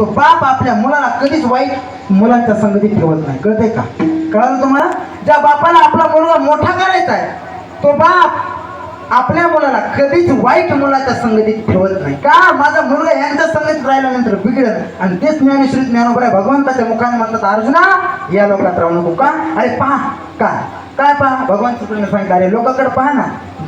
तो बाप आपल्या मुलाला कधीच वाईट मुलांच्या संगतीत ठेवत नाही. कळतंय का? कळालं तुम्हाला? ज्या बापाला आपला मुलगा मोठा करायचा आहे तो बाप आपल्या मुलाला कधीच वाईट मुलाच्या संगतीत ठेवत नाही. का? माझा मुलगा यांच्या संगतीत राहिल्यानंतर बिघडल. आणि तेच ज्ञानेश्वरी ज्ञानोबरा भगवंताच्या मुखाने म्हणतात अर्जुना या लोकात राहू नको का? अरे पहा का काय पहा? भगवान सुप्रीने सांगितलं अरे लोकांकडे पहा ना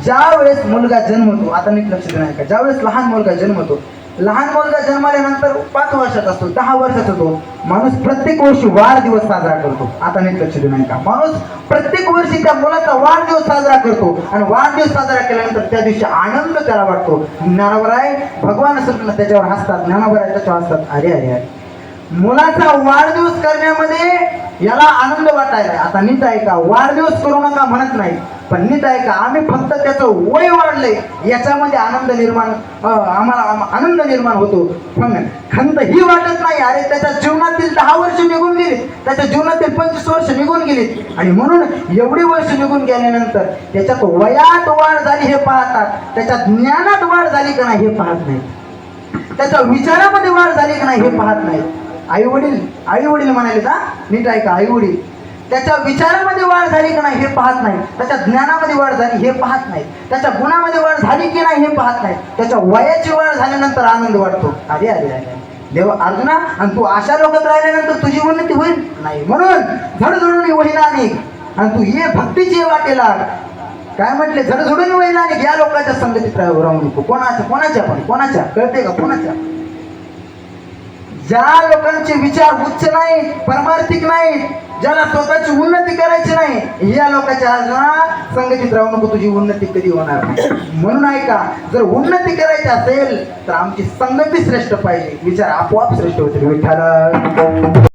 ज्या वेळेस मुलगा जन्मतो आता नीट लक्ष देणार का? ज्या वेळेस लहान मुलगा जन्मतो लहान मुलगा जन्मल्यानंतर पाच वर्षात असतो दहा वर्षाचा होतो माणूस प्रत्येक वर्षी वाढदिवस साजरा करतो. आता नीट लक्ष देणार का? माणूस प्रत्येक वर्षी त्या मुलाचा वाढदिवस साजरा करतो. आणि वाढदिवस साजरा केल्यानंतर त्या दिवशी आनंद त्याला वाटतो. ज्ञानावर आहे भगवान असं त्याच्यावर हसतात. ज्ञानावर आहे त्याच्यावर हसतात. अरे अरे अरे. मुलाचा वाढदिवस करण्यामध्ये याला आनंद वाटायला. आता नीट आहे का? वाढदिवस करू नका म्हणत नाही. पण नीट आहे का? आम्ही फक्त त्याचं वय वाढलंय. याच्यामध्ये आनंद निर्माण आम्हाला आनंद निर्माण होतो. पण खंत ही वाटत नाही. अरे त्याच्या जीवनातील दहा वर्ष निघून गेली. त्याच्या जीवनातील पंचवीस वर्ष निघून गेली. आणि म्हणून एवढी वर्ष निघून गेल्यानंतर त्याच्यात वयात वाढ झाली हे पाहतात त्याच्या ज्ञानात वाढ झाली का नाही हे पाहत नाही. त्याच्या विचारामध्ये वाढ झाली की नाही हे पाहत नाही. आई वडील आई वडील म्हणाले का नीट ऐका आई वडील त्याच्या विचारामध्ये वाढ झाली की नाही हे पाहत नाही. त्याच्या ज्ञानामध्ये वाढ झाली हे पाहत नाही. त्याच्या गुणामध्ये वाढ झाली की नाही हे पाहत नाही. त्याच्या वयाची वाढ झाल्यानंतर आनंद वाटतो अरे अरे अरे देव अर्जुना आणि तू अशा लोकात राहिल्यानंतर तुझी उन्नती होईल? नाही. म्हणून झडझडून वहिना आणि तू ये भक्तीची वाटेला. काय म्हटले? झडझडून वहिना या लोकांच्या संगतीत राहू नको. कोणाच्या? कोणाच्या पण? कोणाच्या? कळते का? कोणाच्या? ज्या लोकांचे विचार उच्च नाही परमार्थिक नाहीत ज्याला स्वतःची उन्नती करायची नाही या लोकांच्या अर्जुना संगतीत राहू नको तुझी उन्नती कधी होणार नाही. म्हणून ऐका जर उन्नती करायची असेल तर आमची संगती श्रेष्ठ पाहिजे. विचार आपोआप श्रेष्ठ होतील विठ्ठल.